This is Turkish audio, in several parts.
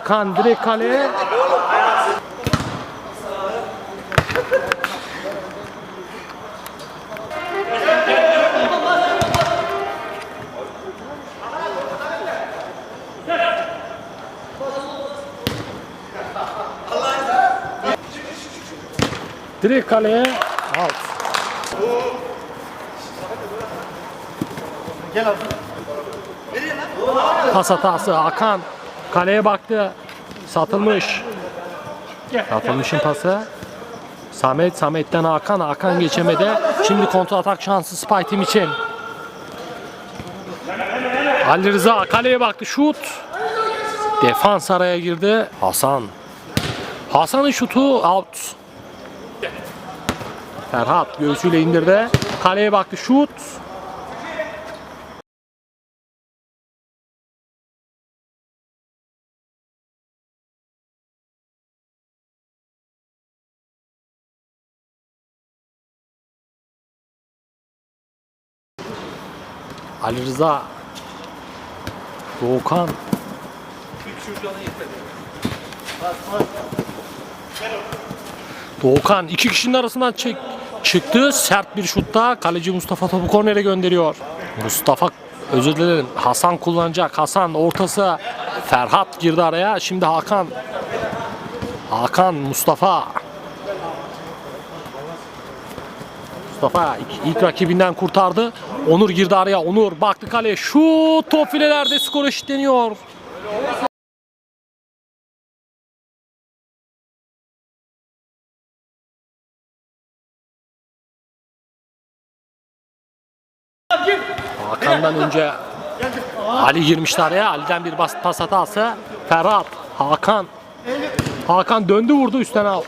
Hakan direkt kaleye. Direkt kaleye. Out. Pas hatası Hakan kaleye baktı. Satılmış. Satılmışın pası. Samet, Samet'ten Hakan, Hakan geçemedi. Şimdi kontra atak şansı Spy Team için. Ali Rıza kaleye baktı, şut. Defans araya girdi. Hasan. Hasan'ın şutu out. Ferhat göğsüyle indirdi. Kaleye baktı, şut. Ali Rıza. Doğukan. Doğukan iki kişinin arasından çek, çıktı. Sert bir şutta kaleci Mustafa topu kornere gönderiyor. Mustafa özür dilerim. Hasan kullanacak. Hasan ortası. Ferhat girdi araya. Şimdi Hakan. Hakan Mustafa. Mustafa ilk, ilk rakibinden kurtardı. Onur girdi araya. Onur baktı kaleye. Şu top filelerde skor eşitleniyor. Hakan'dan önce Ali girmişti araya. Ali'den bir basit pas hatası. Ferhat, Hakan. Hakan döndü vurdu üstten out.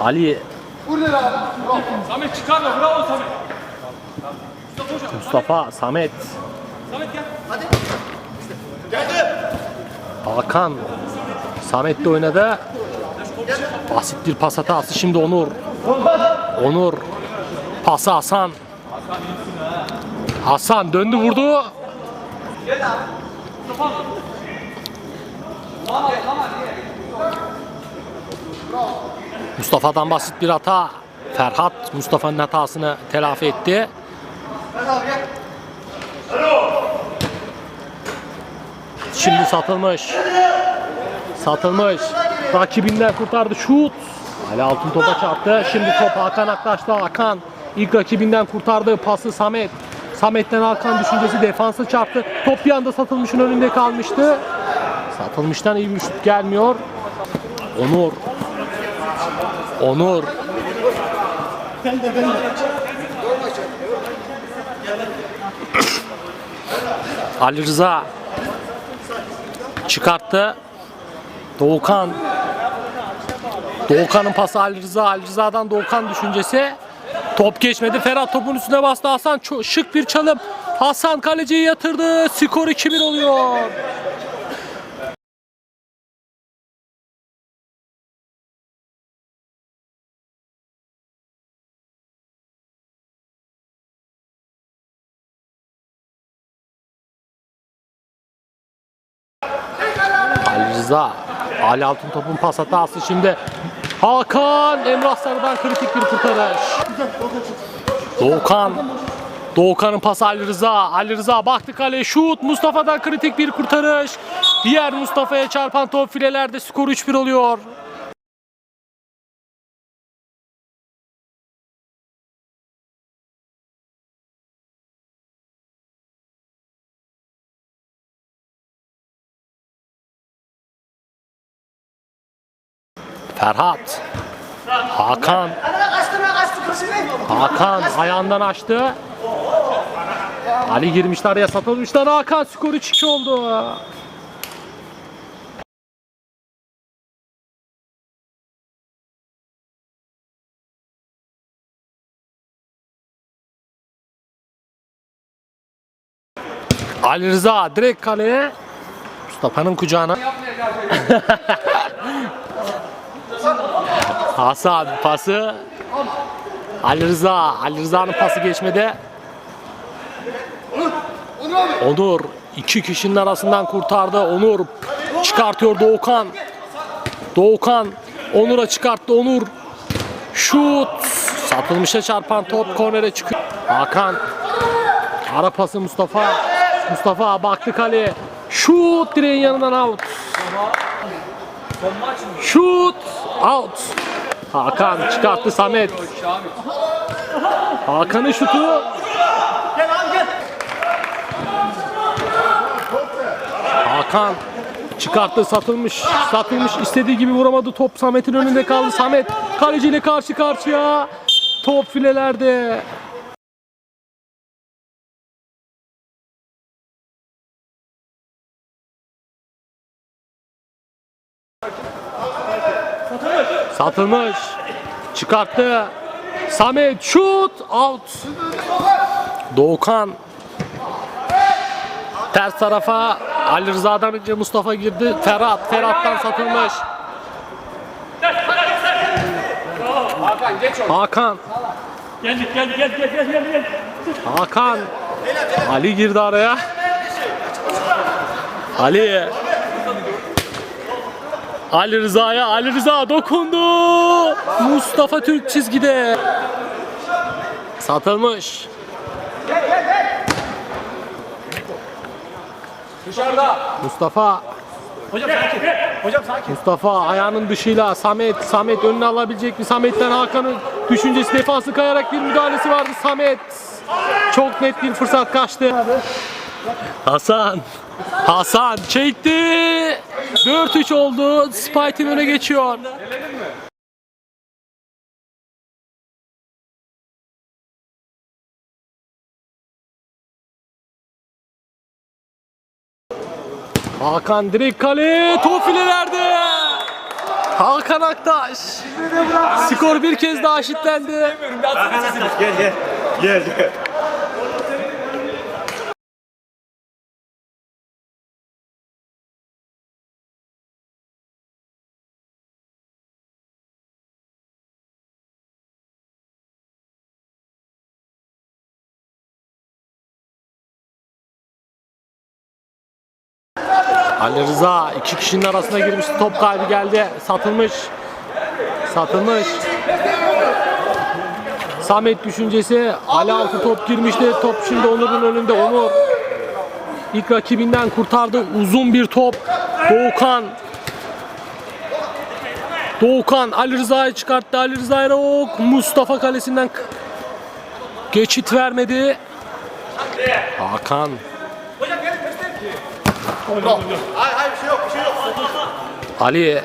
Ali Vur nereye abi? Bravo. Samet çıkarma bravo Samet. Mustafa, Samet. Hakan. Samet de oynadı. Basit bir pas hatası. Şimdi Onur. Onur. Pası Hasan. Hasan döndü vurdu. Mustafa'dan basit bir hata. Ferhat Mustafa'nın hatasını telafi etti. Şimdi satılmış. Satılmış. Rakibinden kurtardı. Şut. Ali altın topa çarptı. Şimdi top Hakan Aktaş'ta. Hakan ilk rakibinden kurtardı. Pası Samet. Samet'ten Hakan düşüncesi defansa çarptı. Top bir anda satılmışın önünde kalmıştı. Satılmıştan iyi bir şut gelmiyor. Onur. Onur. Ali Rıza çıkarttı. Doğukan Doğukan'ın pası Ali Rıza. Ali Rıza'dan Doğukan düşüncesi. Top geçmedi. Ferhat topun üstüne bastı. Hasan şık bir çalım. Hasan kaleciyi yatırdı. Skor 2-1 oluyor. Rıza. Ali Altın topun pas hatası şimdi. Hakan Emrah Sarı'dan kritik bir kurtarış. Doğukan. Doğukan'ın pası Ali Rıza. Ali Rıza baktı kaleye şut. Mustafa'dan kritik bir kurtarış. Diğer Mustafa'ya çarpan top filelerde skor 3-1 oluyor. Ferhat. Hakan. Hakan ayağından açtı. Ali girmişti araya satılmışlar. Hakan skor 3-2 oldu. Ali Rıza direkt kaleye. Mustafa'nın kucağına. Hasan pası. Ali Rıza. Ali Rıza'nın pası geçmedi. Onur İki kişinin arasından kurtardı. Onur çıkartıyor Doğukan. Doğukan Onur'a çıkarttı Onur. Şut. Satılmışa çarpan top kornere çıkıyor. Hakan. Ara pası Mustafa. Mustafa baktı kale. Şut direğin yanından out. Şut out. Hakan çıkarttı Samet. Hakan'ın şutu. Hakan çıkarttı satılmış. Satılmış istediği gibi vuramadı. Top Samet'in önünde kaldı. Samet kaleciyle karşı karşıya. Top filelerde. Satılmış. Çıkarttı. Samet şut out. Doğukan ters tarafa Ali Rıza'dan önce Mustafa girdi. Ferhat, Ferhat'tan satılmış. Hakan, Gel gel gel gel gel gel gel. Hakan. Ali girdi araya. Ali. Ali Rıza'ya Ali Rıza dokundu. Mustafa Türk çizgide. Satılmış. Mustafa Hocam sakin. Hocam sakin. Mustafa ayağının dışıyla Samet Samet önüne alabilecek mi? Samet'ten Hakan'ın düşüncesi defansı kayarak bir müdahalesi vardı Samet. Çok net bir fırsat kaçtı. Hasan. Hasan çekti. 4-3 oldu. Spite öne geçiyor. Hakan direkt kale top filelerde. Hakan Aktaş. Skor bir kez daha eşitlendi. Gel gel. Gel gel. Ali Rıza iki kişinin arasına girmişti. Top kaybı geldi. Satılmış. Satılmış. Samet düşüncesi. Ali altı top girmişti. Top şimdi Onur'un önünde. Onur ilk rakibinden kurtardı. Uzun bir top. Doğukan. Doğukan Ali Rıza'yı çıkarttı. Ali Rıza yok. Mustafa kalesinden geçit vermedi. Hakan. Ali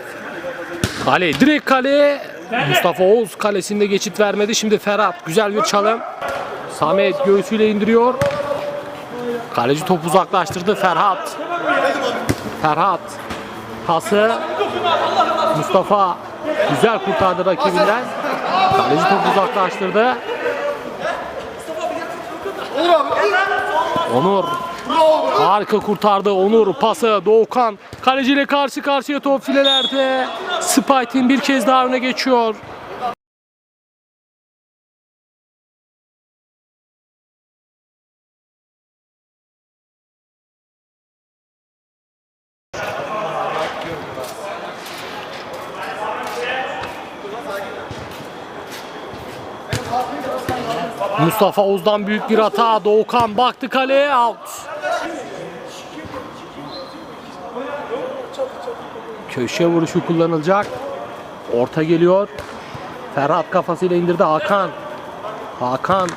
Ali direkt kale Mustafa Oğuz kalesinde geçit vermedi. Şimdi Ferhat güzel bir çalım. Samet göğsüyle indiriyor. Kaleci topu uzaklaştırdı Ferhat. Ferhat pası Mustafa güzel kurtardı rakibinden. Kaleci topu uzaklaştırdı. Onur Harika kurtardı Onur pası Doğukan kaleciyle karşı karşıya top filelerde Spite'in bir kez daha öne geçiyor. Mustafa Oğuz'dan büyük bir hata. Doğukan baktı kaleye out. Köşe vuruşu kullanılacak. Orta geliyor. Ferhat kafasıyla indirdi Hakan. Hakan.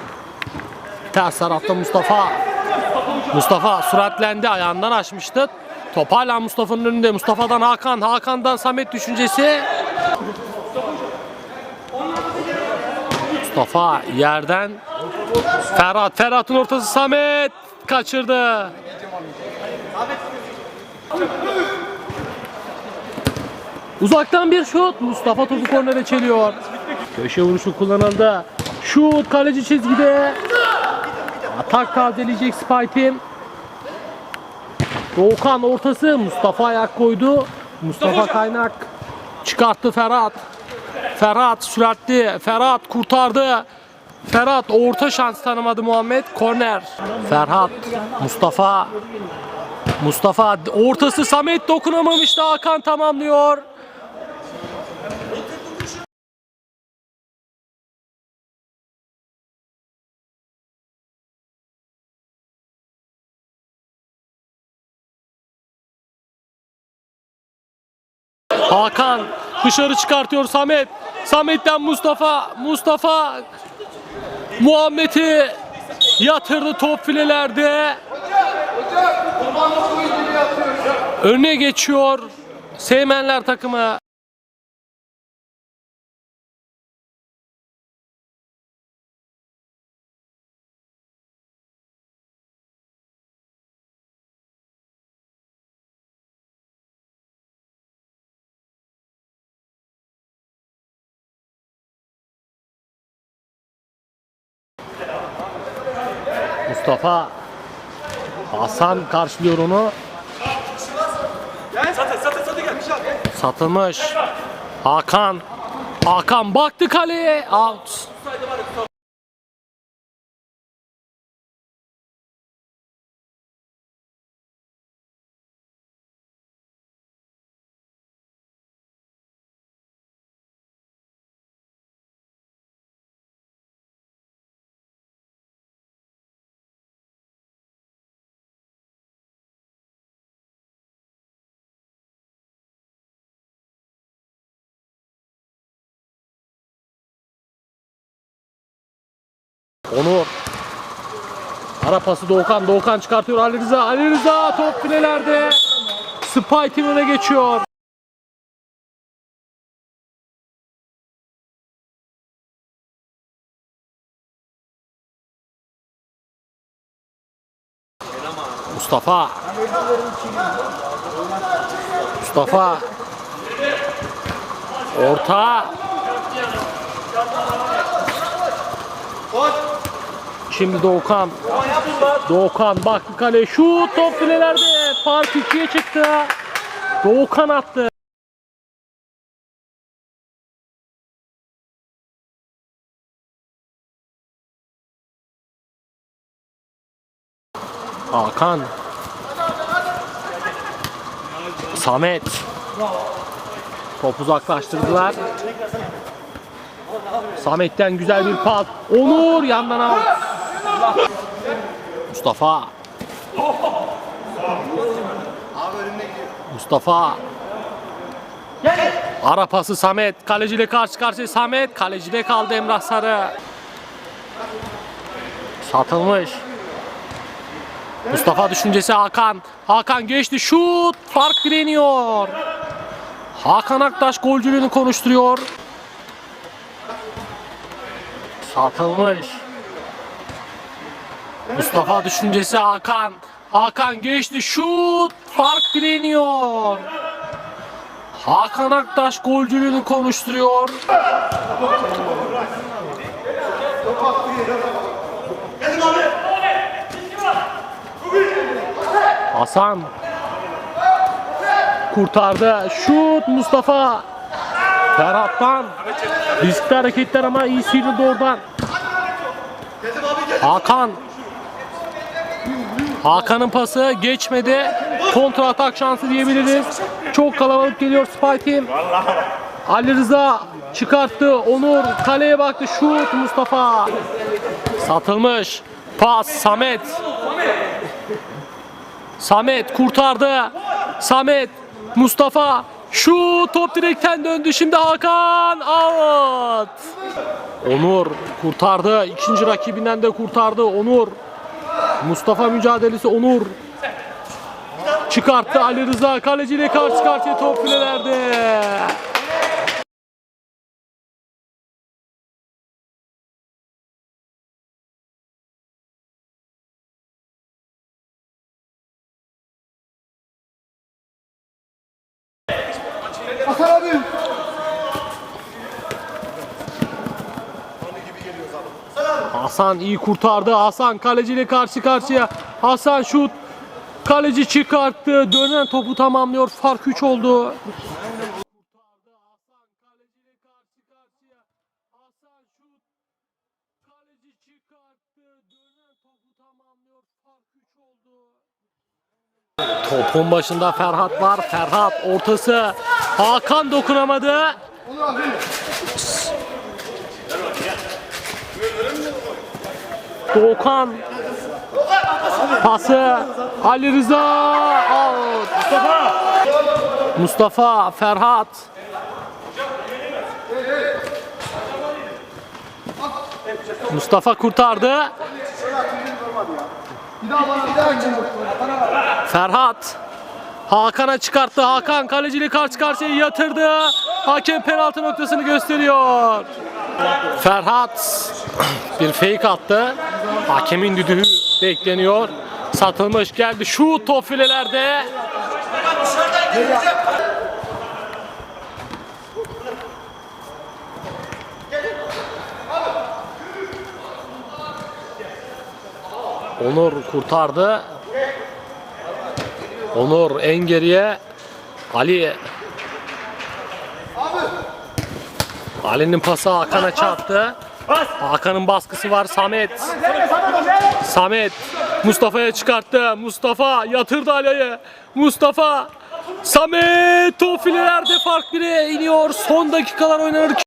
Ters tarafta Mustafa. Mustafa süratlendi ayağından açmıştı. Top hala Mustafa'nın önünde. Mustafa'dan Hakan. Hakan'dan Samet düşüncesi. Mustafa yerden Ferhat, Ferhat'ın ortası Samet kaçırdı. Uzaktan bir şut. Mustafa topu kornere çeliyor. Köşe vuruşu kullanıldı. Şut kaleci çizgide. Atak tazeleyecek Spite'in. Doğukan ortası. Mustafa ayak koydu. Mustafa Kaynak çıkarttı Ferhat. Ferhat süratli. Ferhat kurtardı. Ferhat orta şans tanımadı Muhammed. Korner. Ferhat, Mustafa. Mustafa ortası Samet dokunamamıştı. Hakan tamamlıyor. Hakan dışarı çıkartıyor Samet. Samet'ten Mustafa. Mustafa Muhammed'i yatırdı top filelerde. Önüne geçiyor. Seymenler takımı. Mustafa Hasan karşılıyor onu. Satılmış. Hakan. Hakan baktı kaleye. Out. Onur. Ara pası Doğukan. Doğukan çıkartıyor Ali Rıza. Ali Rıza top filelerde. Spike'in öne geçiyor. Mustafa. Mustafa. Orta. Şimdi Doğukan. Doğukan baktı kaleye. Şut top filelerde. Fark ikiye çıktı. Doğukan attı. Hakan. Samet. Top uzaklaştırdılar. Samet'ten güzel bir pas. Onur yandan al. Mustafa. Mustafa. Ara pası Samet. Kaleciyle karşı karşıya Samet. Kalecide kaldı Emrah Sarı. Satılmış. Mustafa düşüncesi Hakan. Hakan geçti. Şut. Fark direniyor. Hakan Aktaş golcülüğünü konuşturuyor. Satılmış. Mustafa düşüncesi Hakan. Hakan geçti. Şut. Fark direniyor. Hakan Aktaş golcülüğünü konuşturuyor. Hasan kurtardı. Şut Mustafa. Ferhat'tan riskli hareketler ama iyi sıyrıldı oradan. Hakan. Hakan'ın pası geçmedi. Kontra atak şansı diyebiliriz. Çok kalabalık geliyor Team. Ali Rıza çıkarttı. Onur kaleye baktı. Şut Mustafa. Satılmış. Pas Samet. Samet kurtardı. Samet Mustafa şu top direkten döndü. Şimdi Hakan out. Onur kurtardı. İkinci rakibinden de kurtardı. Onur. Mustafa mücadelesi Onur. Çıkarttı Ali Rıza. Kaleciyle karşı karşıya top filelerde. Hasan iyi kurtardı. Hasan kaleciyle karşı karşıya. Hasan şut. Kaleci çıkarttı. Dönen topu tamamlıyor. Fark 3 oldu. Topun başında Ferhat var. Ferhat ortası. Hakan dokunamadı. Doğukan pası Ali Rıza out. Mustafa Mustafa Ferhat Mustafa kurtardı. Ferhat Hakan'a çıkarttı. Hakan kaleciyle karşı karşıya yatırdı. Hakem penaltı noktasını gösteriyor. Ferhat bir fake attı. Hakemin düdüğü bekleniyor. Satılmış geldi. Şu top filelerde. Onur kurtardı. Onur en geriye Ali Ali'nin pası Hakan'a çarptı. Hakan'ın baskısı var Samet. Samet Mustafa'ya çıkarttı. Mustafa yatırdı Ali'ye. Mustafa Samet top filelerde fark bire iniyor. Son dakikalar oynanırken.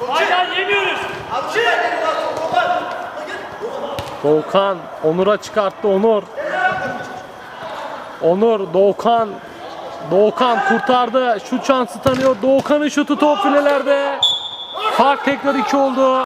Hala yemiyoruz. Doğukan Onur'a çıkarttı Onur. Onur Doğukan Doğukan kurtardı. Şut şansı tanıyor. Doğukan'ın şutu top filelerde. Fark tekrar 2 oldu.